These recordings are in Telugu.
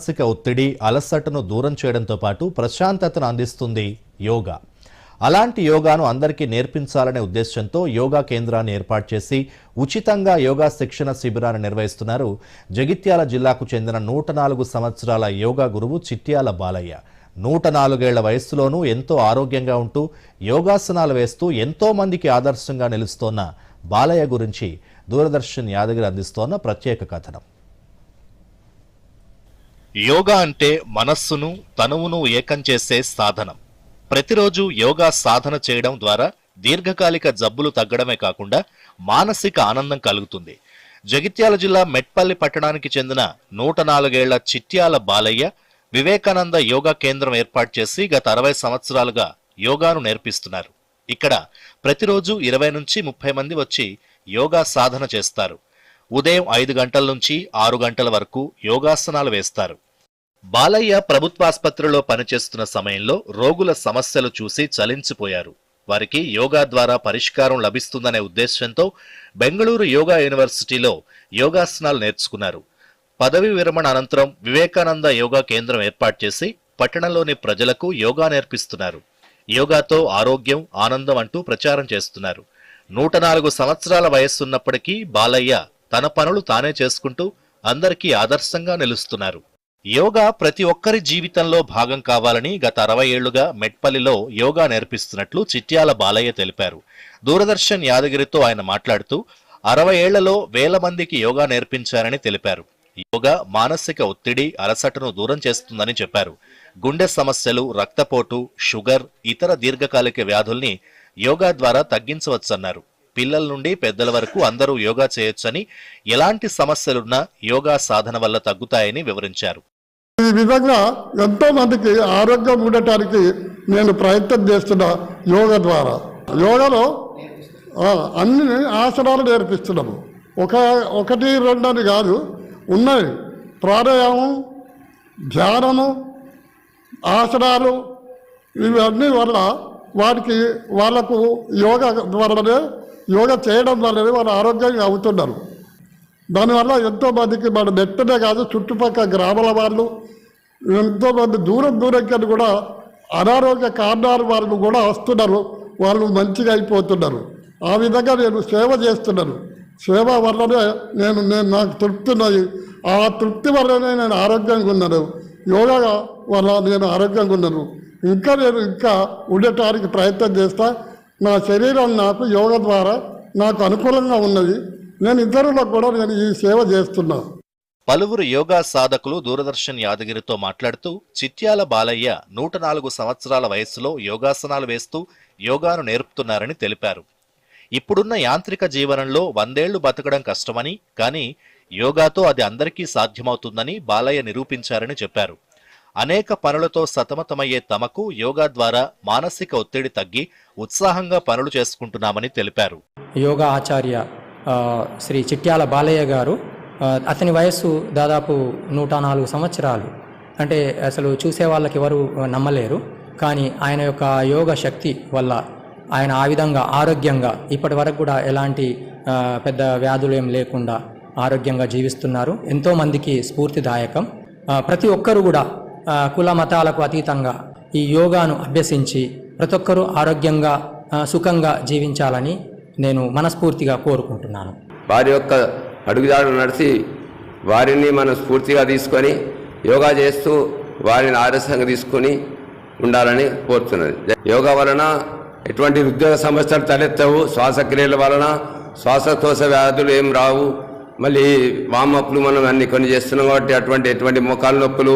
మానసిక ఒత్తిడి అలసటను దూరం చేయడంతో పాటు ప్రశాంతతను అందిస్తుంది యోగా. అలాంటి యోగాను అందరికీ నేర్పించాలనే ఉద్దేశంతో యోగా కేంద్రాన్ని ఏర్పాటు చేసి ఉచితంగా యోగా శిక్షణ శిబిరాన్ని నిర్వహిస్తున్నారు జగిత్యాల జిల్లాకు చెందిన నూట నాలుగు సంవత్సరాల యోగా గురువు చిట్యాల బాలయ్య. నూట నాలుగేళ్ళ వయస్సులోనూ ఎంతో ఆరోగ్యంగా ఉంటూ యోగాసనాలు వేస్తూ ఎంతో మందికి ఆదర్శంగా నిలుస్తోన్న బాలయ్య గురించి దూరదర్శన్ యాదగిరి అందిస్తోన్న ప్రత్యేక కథనం. యోగా అంటే మనస్సును తనువును ఏకం చేసే సాధనం. ప్రతిరోజు యోగా సాధన చేయడం ద్వారా దీర్ఘకాలిక జబ్బులు తగ్గడమే కాకుండా మానసిక ఆనందం కలుగుతుంది. జగిత్యాల జిల్లా మెట్పల్లి పట్టణానికి చెందిన నూట నాలుగేళ్ళ చిట్యాల బాలయ్య వివేకానంద యోగా కేంద్రం ఏర్పాటు చేసి గత అరవై సంవత్సరాలుగా యోగాను నేర్పిస్తున్నారు. ఇక్కడ ప్రతిరోజు ఇరవై నుంచి ముప్పై మంది వచ్చి యోగా సాధన చేస్తారు. ఉదయం ఐదు గంటల నుంచి ఆరు గంటల వరకు యోగాసనాలు వేస్తారు. బాలయ్య ప్రభుత్వాసుపత్రిలో పనిచేస్తున్న సమయంలో రోగుల సమస్యలు చూసి చలించిపోయారు. వారికి యోగా ద్వారా పరిష్కారం లభిస్తుందనే ఉద్దేశంతో బెంగళూరు యోగా యూనివర్సిటీలో యోగాసనాలు నేర్చుకున్నారు. పదవి విరమణ అనంతరం వివేకానంద యోగా కేంద్రం ఏర్పాటు చేసి పట్టణంలోని ప్రజలకు యోగా నేర్పిస్తున్నారు. యోగాతో ఆరోగ్యం ఆనందం అంటూ ప్రచారం చేస్తున్నారు. నూట నాలుగు సంవత్సరాల వయస్సున్నప్పటికీ బాలయ్య తన పనులు తానే చేసుకుంటూ అందరికీ ఆదర్శంగా నిలుస్తున్నారు. యోగా ప్రతి ఒక్కరి జీవితంలో భాగం కావాలని గత అరవై ఏళ్ళుగా మెట్పల్లిలో యోగా నేర్పిస్తున్నట్లు చిట్యాల బాలయ్య తెలిపారు. దూరదర్శన్ యాదగిరితో ఆయన మాట్లాడుతూ అరవై ఏళ్ళలో వేల మందికి యోగా నేర్పించారని తెలిపారు. యోగా మానసిక ఒత్తిడి అలసటను దూరం చేస్తుందని చెప్పారు. గుండె సమస్యలు రక్తపోటు షుగర్ ఇతర దీర్ఘకాలిక వ్యాధుల్ని యోగా ద్వారా తగ్గించవచ్చన్నారు. పిల్లల నుండి పెద్దల వరకు అందరూ యోగా చేయొచ్చని ఎలాంటి సమస్యలున్నా యోగా సాధన వల్ల తగ్గుతాయని వివరించారు. ఈ విధంగా ఎంతో మందికి ఆరోగ్యం ఉండటానికి నేను ప్రయత్నం చేస్తున్న యోగా ద్వారా. యోగాలో అన్ని ఆసనాలు నేర్పిస్తున్నాము. ఒక ఒకటి రెండు అని కాదు ఉన్నాయి. ప్రాణాయామం ధ్యానము ఆసనాలు ఇవన్నీ వల్ల వారికి వాళ్ళకు యోగా వల్లనే యోగా చేయడం వల్లనే వాళ్ళు ఆరోగ్యంగా అవుతున్నారు. దానివల్ల ఎంతోమందికి మన నెట్టనే కాదు చుట్టుపక్కల గ్రామాల వాళ్ళు ఎంతోమంది దూరం దూరం దూరంకి కూడా అనారోగ్య కారణాలు వాళ్ళు కూడా వస్తున్నారు. వాళ్ళు మంచిగా అయిపోతున్నారు. ఆ విధంగా నేను సేవ చేస్తున్నాను. సేవ వల్లనే నేను నేను నాకు తృప్తి ఉన్నది. ఆ తృప్తి వల్లనే నేను ఆరోగ్యంగా ఉన్నాను. యోగా వల్ల నేను ఆరోగ్యంగా ఉన్నాను. ఇంకా నేను ఇంకా ఉండటానికి ప్రయత్నం చేస్తాను నా శరీరం నాకు యోగ ద్వారా నాకు అనుకూలంగా ఉన్నది. నేను ఇద్దరులో కూడా నేను ఈ సేవ చేస్తున్నా. పలువురు యోగా సాధకులు దూరదర్శన్ యాదగిరితో మాట్లాడుతూ చిత్యాల బాలయ్య నూట నాలుగు సంవత్సరాల వయస్సులో యోగాసనాలు వేస్తూ యోగాను నేర్పుతున్నారని తెలిపారు. ఇప్పుడున్న యాంత్రిక జీవనంలో వందేళ్ళు బతకడం కష్టమని కానీ యోగాతో అది అందరికీ సాధ్యమవుతుందని బాలయ్య నిరూపించారని చెప్పారు. అనేక పనులతో సతమతమయ్యే తమకు యోగా ద్వారా మానసిక ఒత్తిడి తగ్గి ఉత్సాహంగా పనులు చేసుకుంటున్నామని తెలిపారు. యోగా ఆచార్య శ్రీ చిట్యాల బాలయ్య గారు అతని వయస్సు దాదాపు నూట నాలుగు సంవత్సరాలు. అంటే అసలు చూసే వాళ్ళకి ఎవరు నమ్మలేరు. కానీ ఆయన యొక్క యోగ శక్తి వల్ల ఆయన ఆ విధంగా ఆరోగ్యంగా ఇప్పటి వరకు కూడా ఎలాంటి పెద్ద వ్యాధులు ఏం లేకుండా ఆరోగ్యంగా జీవిస్తున్నారు. ఎంతోమందికి స్ఫూర్తిదాయకం. ప్రతి ఒక్కరు కూడా కుల మతాలకు అతీతంగా ఈ యోగాను అభ్యసించి ప్రతి ఒక్కరూ ఆరోగ్యంగా సుఖంగా జీవించాలని నేను మనస్ఫూర్తిగా కోరుకుంటున్నాను. వారి యొక్క అడుగుదారులు నడిచి వారిని మనం స్ఫూర్తిగా తీసుకొని యోగా చేస్తూ వారిని ఆదర్శంగా తీసుకొని ఉండాలని కోరుతున్నది. యోగా వలన ఎటువంటి ఉద్యోగ సమస్యలు తలెత్తవు శ్వాసక్రియల వలన శ్వాసకోశ వ్యాధులు ఏం రావు. మళ్ళీ వామప్లు మనం అన్ని కొన్ని చేస్తున్నాం కాబట్టి అటువంటి ఎటువంటి మోకాలు నొప్పులు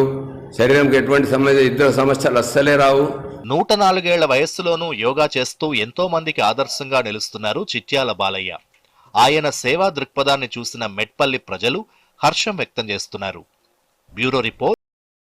శరీరంకి ఎటువంటి సమస్య ఇద్దరు సమస్యలు అస్సలే రావు. నూట నాలుగేళ్ళ వయస్సులోనూ యోగా చేస్తూ ఎంతో మందికి ఆదర్శంగా నిలుస్తున్నారు చిట్యాల బాలయ్య. ఆయన సేవా దృక్పథాన్ని చూసిన మెట్పల్లి ప్రజలు హర్షం వ్యక్తం చేస్తున్నారు. Bureau report.